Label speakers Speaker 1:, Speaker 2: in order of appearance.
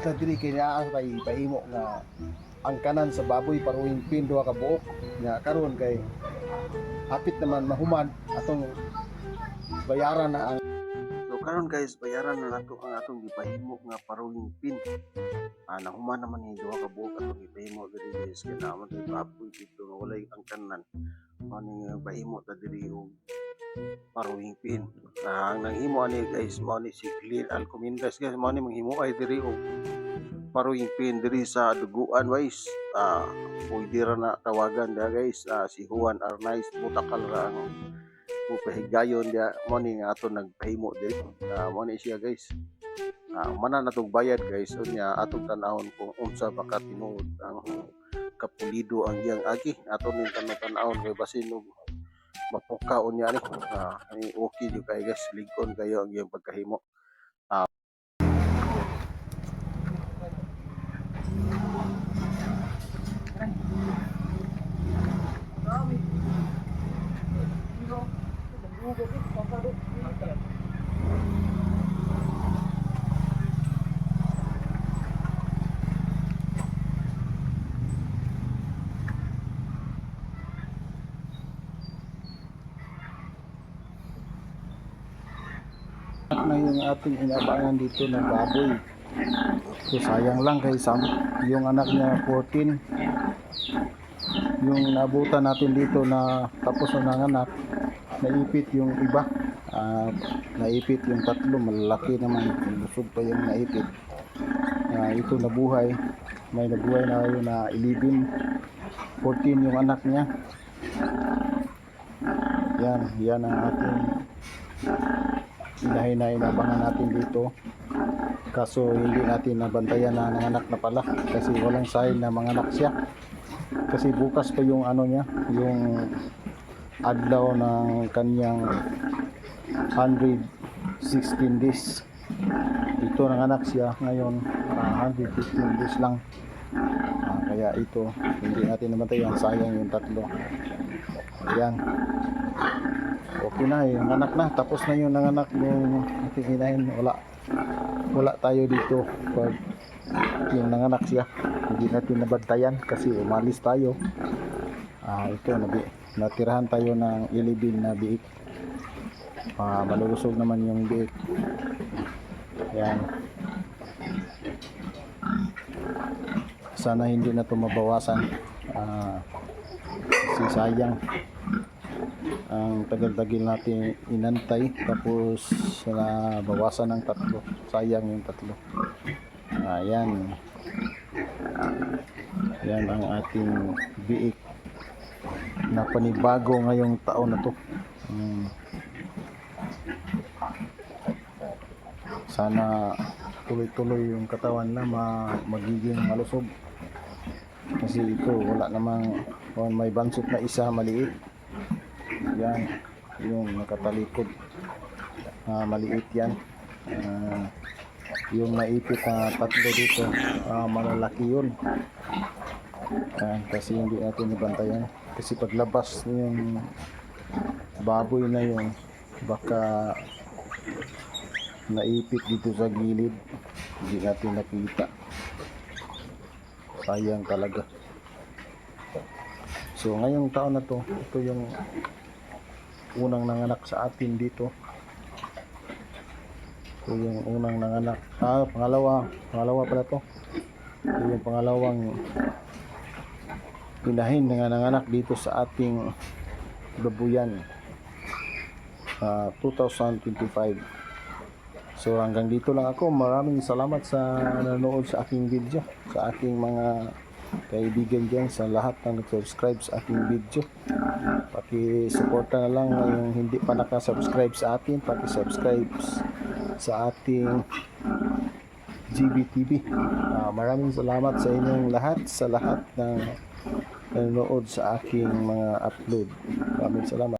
Speaker 1: ta diri kay naa pa ipahimo nga ang kanan sa baboy paruing pin duha ka buok nga karon kay hapit naman mahuman atong bayaran na ang So karon guys bayaran na nato ang atong gipahimo nga paruing pin. Ah nahuman naman ni duha ka buok atong gipahimo diri guys kay naman baboy dito nga walay ang kanan. Mani nga bahimo ta diri yung paruing pin. Ah, ang nanghimo ani guys mo ni si Clean Alcomindas guys mo ni manghimo. Ay diri og paruing pin diri sa duguan guys. Ah, pwede ra na tawagan dia guys. Ah, si Juan Arnaiz Butakal ra ang mupahigayon dia. Mo ni nga ato nagpahimo diri. Ah, mo ni siya guys. Ah, mana natong bayad guys. Unya atong tanahon kung unsa ba ka tinuod ang kapulido ang iyang agi. Ato ning tan-tanahon kay basin og mapukaon niya ni ah, ay okay jud kay guys ligon kayo ang iyang pagkahimo ah. na yung ating inabangan dito ng baboy. So sayang lang kay Sam, yung anak niya 14. Yung nabutan natin dito na tapos na nanganak, naipit yung iba. Ah, naipit yung tatlo, malalaki naman, lusog pa yung naipit. Ah, ito nabuhay, may nabuhay na yun na 11, 14 yung anak niya. Yan, yan ang ating inahin na inabangan natin dito. Kaso hindi natin nabantayan na nanganak na pala kasi walang sign na manganak siya. Kasi bukas pa yung ano niya yung adlaw ng kanyang 116 days. Ito nanganak siya ngayon ah, 115 days lang. Ah, kaya ito hindi natin nabantayan. Sayang yung tatlo. Ayan okay na yung anak na. Tapos na yung nanganak yung ating wala. Wala tayo dito. Pag yung nanganak siya hindi natin nabantayan kasi umalis tayo. Ah ito nabi, natirahan tayo ng ilibin na biik. Ah, malulusog naman yung biik. Yan sana hindi na ito mabawasan. Ah, kasi sayang ang tagal-tagal natin inantay tapos na bawasan ng tatlo. Sayang yung tatlo. Ayan. Yan ang ating biik na panibago ngayong taon na to. Hmm. sana tuloy-tuloy yung katawan na ma magiging malusog. Kasi ito wala namang may bansot na isa maliit yan yung nakatalikod. Ah, maliit yan. Ah, yung naipit na tatlo dito. Ah, malalaki yun. Yan, kasi hindi natin nabantayan. Kasi paglabas yung baboy na yun baka naipit dito sa gilid. Hindi natin nakita. Sayang talaga. So ngayong taon na to ito yung unang nanganak sa atin dito. Ito yung unang nanganak. Ah pangalawa. Pangalawa pala to. Ito yung pangalawang pinahin na nanganak dito sa ating babuyan. Ah, 2025 So hanggang dito lang ako. Maraming salamat sa nanonood sa aking video. Sa aking mga kaibigan dyan sa lahat ng nag-subscribe sa aking video. Paki-suporta na lang yung hindi pa nakasubscribe sa atin. Paki-subscribe sa ating GBTV. Ah, maraming salamat sa inyong lahat. Sa lahat ng nanonood sa aking mga upload. Maraming salamat.